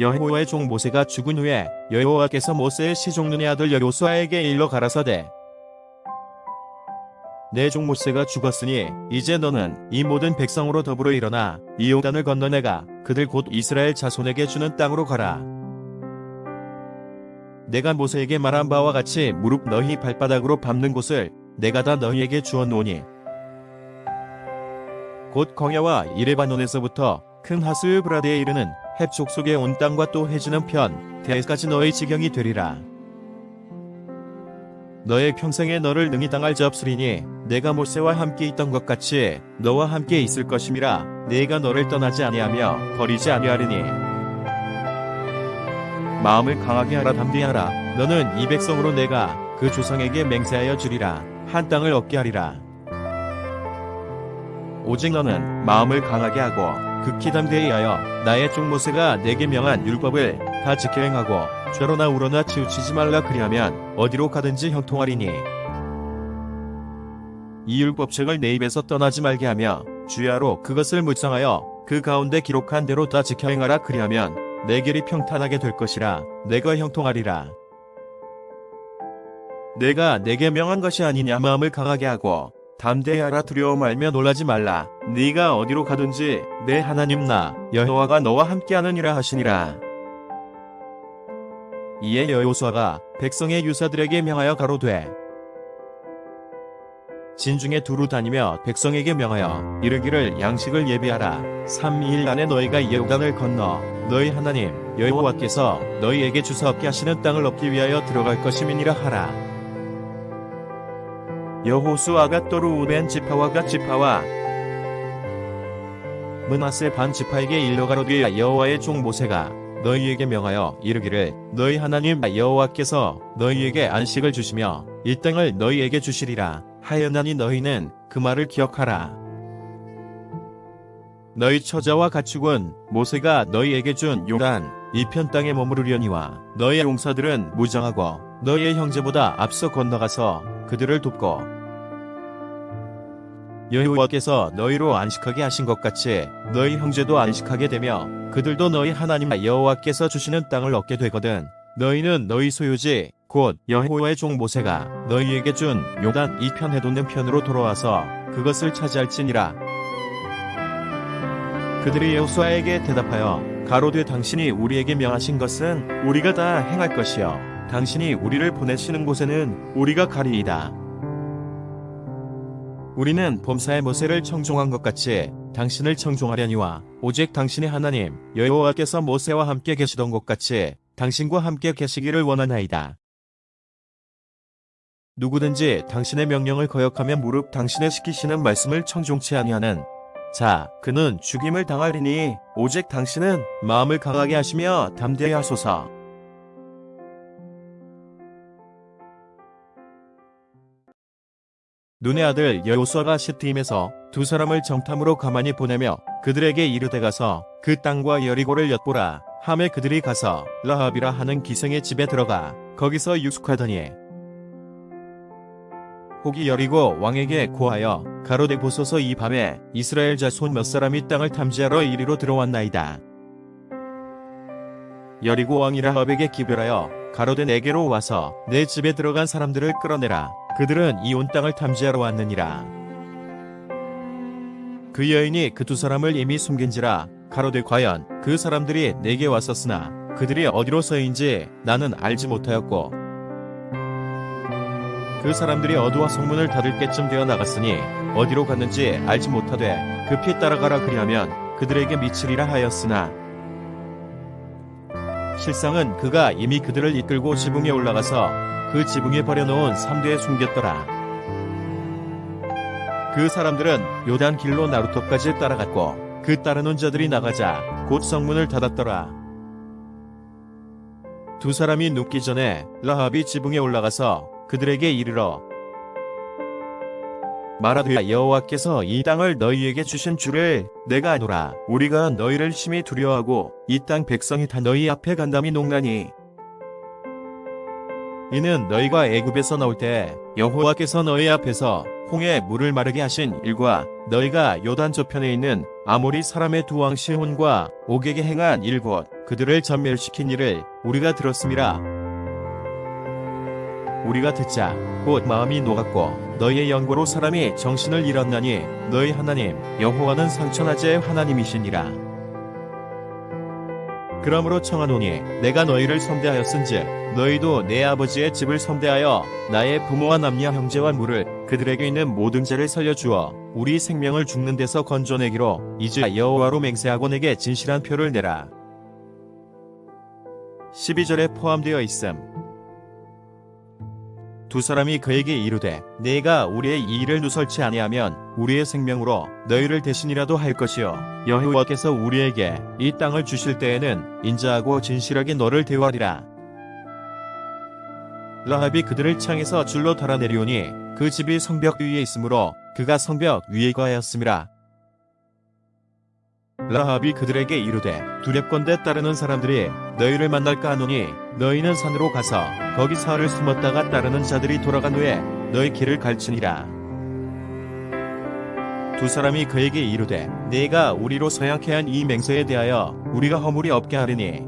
여호와의 종 모세가 죽은 후에 여호와께서 모세의 시종눈의 아들 여호수아에게 일러 가라사대 내 종 모세가 죽었으니 이제 너는 이 모든 백성으로 더불어 일어나 이 요단을 건너내가 그들 곧 이스라엘 자손에게 주는 땅으로 가라. 내가 모세에게 말한 바와 같이 무릎 너희 발바닥으로 밟는 곳을 내가 다 너희에게 주었노니 곧 광야와 이레바논에서부터 큰 하스 브라데에 이르는 헵 족속의 온 땅과 또 해지는 편 대까지 너의 지경이 되리라. 너의 평생에 너를 능히 당할 자 없으리니 내가 모세와 함께 있던 것 같이 너와 함께 있을 것임이라 내가 너를 떠나지 아니하며 버리지 아니하리니. 마음을 강하게 하라 담대하라. 너는 이 백성으로 내가 그 조상에게 맹세하여 주리라. 한 땅을 얻게 하리라. 오직 너는 마음을 강하게 하고 극히 담대히 하여 나의 종 모세가 내게 명한 율법을 다 지켜 행하고 죄로나 우로나 치우치지 말라 그리하면 어디로 가든지 형통하리니. 이 율법책을 내 입에서 떠나지 말게 하며 주야로 그것을 묵상하여 그 가운데 기록한 대로 다 지켜 행하라 그리하면 내 길이 평탄하게 될 것이라 내가 형통하리라. 내가 내게 명한 것이 아니냐 마음을 강하게 하고 담대하라 두려워 말며 놀라지 말라. 네가 어디로 가든지 내 하나님 나 여호와가 너와 함께하느니라 하시니라. 이에 여호수아가 백성의 유사들에게 명하여 가로되 진중에 두루 다니며 백성에게 명하여 이르기를 양식을 예비하라. 3일 안에 너희가 여단을 건너 너희 하나님 여호와께서 너희에게 주사 얻게 하시는 땅을 얻기 위하여 들어갈 것임이니라 하라 여호수아가 또 루벤 지파와 갓 지파와 문하세 반 지파에게 일러 가로되 여호와의 종 모세가 너희에게 명하여 이르기를 너희 하나님 여호와께서 너희에게 안식을 주시며 이 땅을 너희에게 주시리라 하였나니 너희는 그 말을 기억하라. 너희 처자와 가축은 모세가 너희에게 준 요단 이편 땅에 머무르려니와 너희 용사들은 무장하고 너희의 형제보다 앞서 건너가서 그들을 돕고 여호와께서 너희로 안식하게 하신 것 같이 너희 형제도 안식하게 되며 그들도 너희 하나님 여호와께서 주시는 땅을 얻게 되거든. 너희는 너희 소유지 곧 여호와의 종 모세가 너희에게 준 요단 이편 해돋는 편으로 돌아와서 그것을 차지할지니라. 그들이 여호수아에게 대답하여 가로되 당신이 우리에게 명하신 것은 우리가 다 행할 것이요. 당신이 우리를 보내시는 곳에는 우리가 가리이다 우리는 범사의 모세를 청종한 것 같이 당신을 청종하려니와 오직 당신의 하나님 여호와께서 모세와 함께 계시던 것 같이 당신과 함께 계시기를 원하나이다. 누구든지 당신의 명령을 거역하며 무릎 당신의 시키시는 말씀을 청종치 아니하는 자 그는 죽임을 당하리니 오직 당신은 마음을 강하게 하시며 담대히 하소서. 눈의 아들 여호수아가 시트임에서 두 사람을 정탐으로 가만히 보내며 그들에게 이르되 가서 그 땅과 여리고를 엿보라 함에 그들이 가서 라합이라 하는 기생의 집에 들어가 거기서 유숙하더니 혹이 여리고 왕에게 고하여 가로되 보소서 이 밤에 이스라엘 자손 몇 사람이 땅을 탐지하러 이리로 들어왔나이다. 여리고 왕이 라합에게 기별하여 가로되 내게로 와서 내 집에 들어간 사람들을 끌어내라. 그들은 이 온 땅을 탐지하러 왔느니라. 그 여인이 그 두 사람을 이미 숨긴지라 가로되 과연 그 사람들이 내게 왔었으나 그들이 어디로서인지 나는 알지 못하였고 그 사람들이 어두워 성문을 닫을 때쯤 되어 나갔으니 어디로 갔는지 알지 못하되 급히 따라가라 그리하면 그들에게 미치리라 하였으나 실상은 그가 이미 그들을 이끌고 지붕에 올라가서 그 지붕에 버려놓은 삼대에 숨겼더라. 그 사람들은 요단 길로 나루토까지 따라갔고 그 따르는 자들이 나가자 곧 성문을 닫았더라. 두 사람이 눕기 전에 라합이 지붕에 올라가서 그들에게 이르러 말하되 여호와께서 이 땅을 너희에게 주신 줄을 내가 아노라. 우리가 너희를 심히 두려워하고 이 땅 백성이 다 너희 앞에 간담이 농나니. 이는 너희가 애굽에서 나올 때 여호와께서 너희 앞에서 홍해 물을 마르게 하신 일과 너희가 요단 저편에 있는 아모리 사람의 두 왕 시혼과 옥에게 행한 일곧 그들을 전멸시킨 일을 우리가 들었음이라 우리가 듣자. 곧 마음이 녹았고 너희의 연고로 사람이 정신을 잃었나니 너희 하나님 여호와는 상천하제의 하나님이시니라. 그러므로 청하노니 내가 너희를 선대하였은즉 너희도 내 아버지의 집을 선대하여 나의 부모와 남녀 형제와 물을 그들에게 있는 모든 죄를 살려주어 우리 생명을 죽는 데서 건져내기로 이제 여호와로 맹세하고 내게 진실한 표를 내라. 12절에 포함되어 있음 두 사람이 그에게 이르되 내가 우리의 이 일을 누설치 아니하면 우리의 생명으로 너희를 대신이라도 할 것이요. 여호와께서 우리에게 이 땅을 주실 때에는 인자하고 진실하게 너를 대하리라. 라합이 그들을 창에서 줄로 달아내리오니 그 집이 성벽 위에 있으므로 그가 성벽 위에 거하였음이라 라합이 그들에게 이르되 두렵건대 따르는 사람들이 너희를 만날까 하노니 너희는 산으로 가서 거기 사흘을 숨었다가 따르는 자들이 돌아간 후에 너희 길을 갈지니라. 두 사람이 그에게 이르되 내가 우리로 서양케 한 이 맹세에 대하여 우리가 허물이 없게 하리니.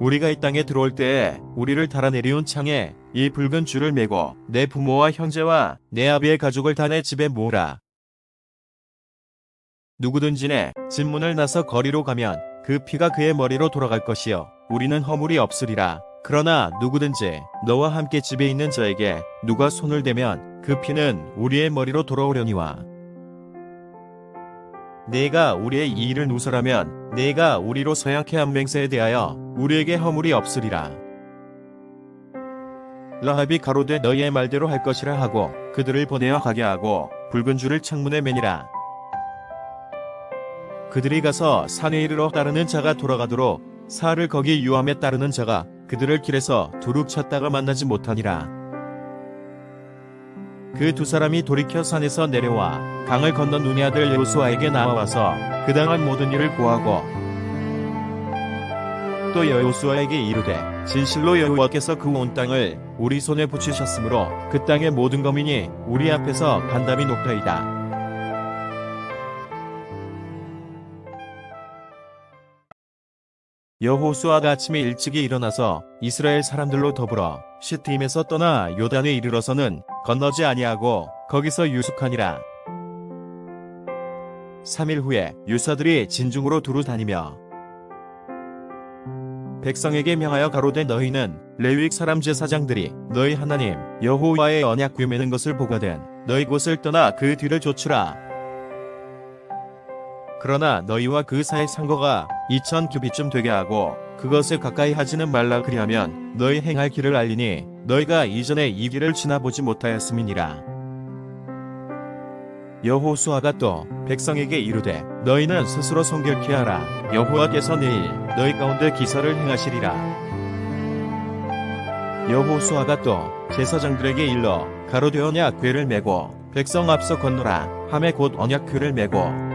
우리가 이 땅에 들어올 때에 우리를 달아내리운 창에 이 붉은 줄을 메고 내 부모와 형제와 내 아비의 가족을 다 내 집에 모으라 누구든지 내 집문을 나서 거리로 가면 그 피가 그의 머리로 돌아갈 것이요. 우리는 허물이 없으리라. 그러나 누구든지 너와 함께 집에 있는 자에게 누가 손을 대면 그 피는 우리의 머리로 돌아오려니와. 내가 우리의 이 일을 누설하면 내가 우리로 서양케 한 맹세에 대하여 우리에게 허물이 없으리라. 라합이 가로되 너희의 말대로 할 것이라 하고 그들을 보내어 가게 하고 붉은 줄을 창문에 매니라 그들이 가서 산에 이르러 따르는 자가 돌아가도록 사흘을 거기 유함에 따르는 자가 그들을 길에서 두룩 찾다가 만나지 못하니라. 그 두 사람이 돌이켜 산에서 내려와 강을 건너 눈의 아들 여호수아에게 나와서 그 당한 모든 일을 고하고 또 여호수아에게 이르되 진실로 여호와께서 그 온 땅을 우리 손에 붙이셨으므로 그 땅의 모든 거민이 우리 앞에서 간담이 높더이다. 여호수아가 아침에 일찍이 일어나서 이스라엘 사람들로 더불어 시트임에서 떠나 요단에 이르러서는 건너지 아니하고 거기서 유숙하니라. 3일 후에 유사들이 진중으로 두루 다니며 백성에게 명하여 가로되 너희는 레위익 사람 제사장들이 너희 하나님 여호와의 언약 규매는 것을 보거든 너희 곳을 떠나 그 뒤를 좇으라. 그러나 너희와 그 사이 상거가 2천 규비쯤 되게 하고 그것에 가까이 하지는 말라 그리하면 너희 행할 길을 알리니 너희가 이전에 이 길을 지나보지 못하였음이니라. 여호수아가 또 백성에게 이르되 너희는 스스로 성결케 하라 여호와께서 내일 너희 가운데 기사를 행하시리라. 여호수아가 또 제사장들에게 일러 가로되 언약 궤를 메고 백성 앞서 건너라 함에 곧 언약 궤를 메고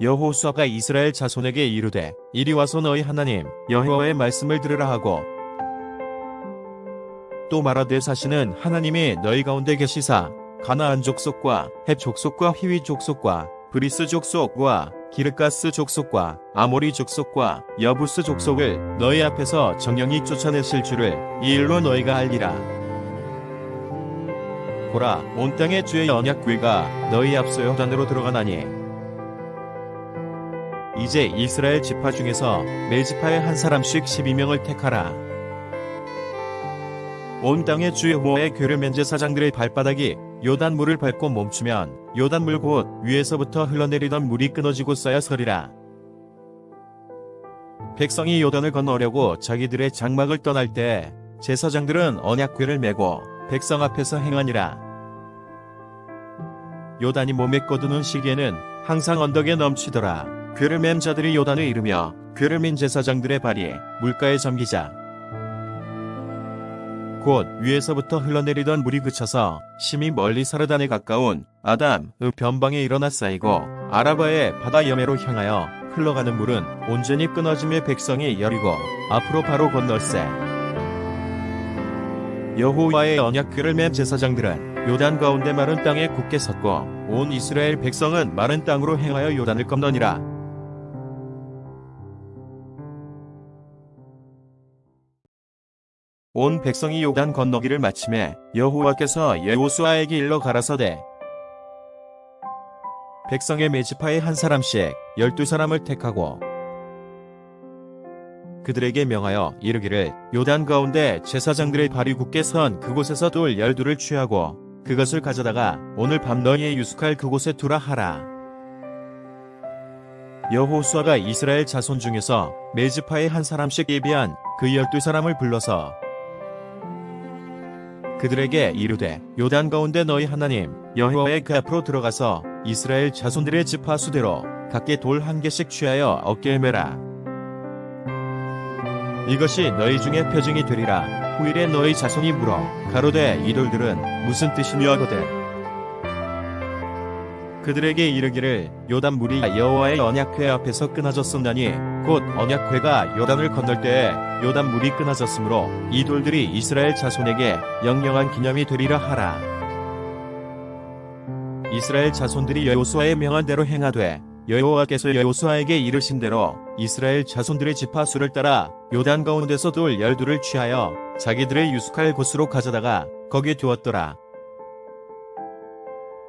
여호수아가 이스라엘 자손에게 이르되 이리 와서 너희 하나님 여호와의 말씀을 들으라 하고 또 말하되 사시는 하나님이 너희 가운데 계시사 가나안 족속과 헷 족속과 히위 족속과 브리스 족속과 기르가스 족속과 아모리 족속과 여부스 족속을 너희 앞에서 정령이 쫓아내실 줄을 이 일로 너희가 알리라. 보라 온 땅의 주의 언약궤가 너희 앞서 요단으로 들어가나니 이제 이스라엘 지파 중에서 매 지파에 한 사람씩 12명을 택하라. 온 땅의 주의 호의 괴를 맨 제사장들의 발바닥이 요단물을 밟고 멈추면 요단물 곧 위에서부터 흘러내리던 물이 끊어지고 쌓여 서리라. 백성이 요단을 건너려고 자기들의 장막을 떠날 때 제사장들은 언약궤를 메고 백성 앞에서 행하니라. 요단이 몸에 꺼두는 시기에는 항상 언덕에 넘치더라. 맨 자들이 요단을 이르며 맨 제사장들의 발이 물가에 잠기자. 곧 위에서부터 흘러내리던 물이 그쳐서 심히 멀리 사르단에 가까운 아담 의 변방에 일어나 쌓이고 아라바의 바다 여매로 향하여 흘러가는 물은 온전히 끊어짐에 백성이 여리고 앞으로 바로 건널세. 여호와의 언약궤를 맨 제사장들은 요단 가운데 마른 땅에 굳게 섰고 온 이스라엘 백성은 마른 땅으로 행하여 요단을 건너니라 온 백성이 요단 건너기를 마침에 여호와께서 여호수아에게 일러 가라사대 백성의 메지파에 한 사람씩 열두 사람을 택하고 그들에게 명하여 이르기를 요단 가운데 제사장들의 발이 굳게 선 그곳에서 돌 열두를 취하고 그것을 가져다가 오늘 밤 너희의 유숙할 그곳에 두라 하라. 여호수아가 이스라엘 자손 중에서 메지파에 한 사람씩 예비한 그 열두 사람을 불러서 그들에게 이르되 요단 가운데 너희 하나님 여호와의 그 앞으로 들어가서 이스라엘 자손들의 지파 수대로 각기 돌 한 개씩 취하여 어깨에 매라. 이것이 너희 중에 표징이 되리라. 후일에 너희 자손이 물어 가로되 이 돌들은 무슨 뜻이며 하거든. 그들에게 이르기를 요단 물이 여호와의 언약궤 앞에서 끊어졌었나니 곧 언약궤가 요단을 건널 때에 요단 물이 끊어졌으므로 이 돌들이 이스라엘 자손에게 영영한 기념이 되리라 하라. 이스라엘 자손들이 여호수아의 명한 대로 행하되 여호와께서 여호수아에게 이르신 대로 이스라엘 자손들의 지파 수를 따라 요단 가운데서 돌 열두를 취하여 자기들의 유숙할 곳으로 가져다가 거기에 두었더라.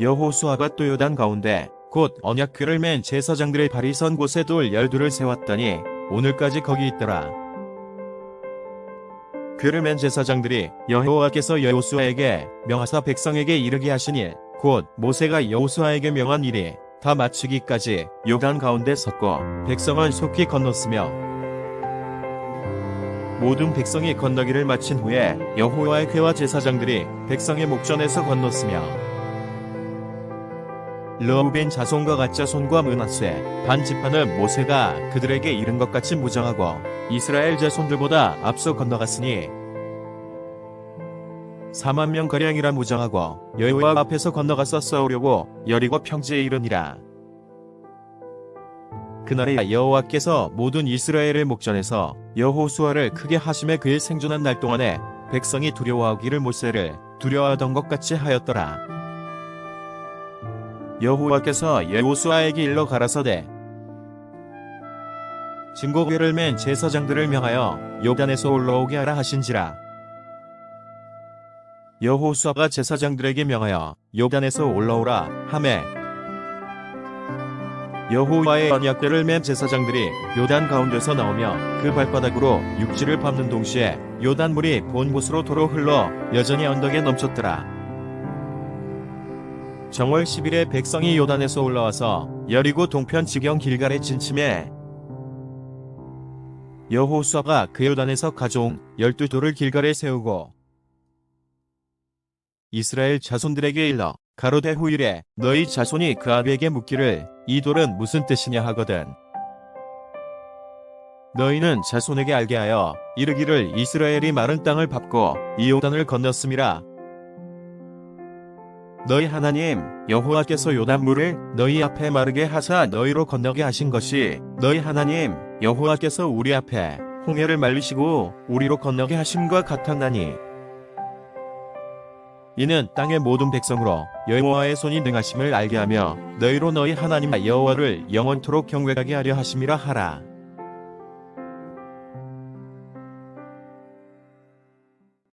여호수아가 또 요단 가운데 곧 언약궤를 맨 제사장들의 발이 선 곳에 돌 열두를 세웠더니 오늘까지 거기 있더라. 궤를 맨 제사장들이 여호와께서 여호수아에게 명하사 백성에게 이르게 하시니 곧 모세가 여호수아에게 명한 일이 다 마치기까지 요단 가운데 섰고 백성은 속히 건넜으며 모든 백성이 건너기를 마친 후에 여호와의 궤와 제사장들이 백성의 목전에서 건넜으며 르우벤 자손과 갓자손과 문하세 반 지파는 모세가 그들에게 이른 것 같이 무장하고 이스라엘 자손들보다 앞서 건너갔으니 4만 명 가량이라 무장하고 여호와 앞에서 건너가서 싸우려고 여리고 평지에 이르니라. 그날에 여호와께서 모든 이스라엘의 목전에서 여호수아를 크게 하심에 그의 생존한 날 동안에 백성이 두려워하기를 모세를 두려워하던 것 같이 하였더라. 여호와께서 여호수아에게 일러 가라사대 증거궤를 맨 제사장들을 명하여 요단에서 올라오게 하라 하신지라. 여호수아가 제사장들에게 명하여 요단에서 올라오라 하매 여호와의 언약궤를 맨 제사장들이 요단 가운데서 나오며 그 발바닥으로 육지를 밟는 동시에 요단물이 본 곳으로 도로 흘러 여전히 언덕에 넘쳤더라. 정월 10일에 백성이 요단에서 올라와서 여리고 동편 지경 길갈에 진침해 여호수아가 그 요단에서 가져온 열두 돌을 길갈에 세우고 이스라엘 자손들에게 일러 가로대 후일에 너희 자손이 그 아비에게 묻기를 이 돌은 무슨 뜻이냐 하거든. 너희는 자손에게 알게 하여 이르기를 이스라엘이 마른 땅을 밟고 이 요단을 건넜음이라 너희 하나님 여호와께서 요단물을 너희 앞에 마르게 하사 너희로 건너게 하신 것이 너희 하나님 여호와께서 우리 앞에 홍해를 말리시고 우리로 건너게 하심과 같았나니 이는 땅의 모든 백성으로 여호와의 손이 능하심을 알게 하며 너희로 너희 하나님 여호와를 영원토록 경외하게 하려 하심이라 하라.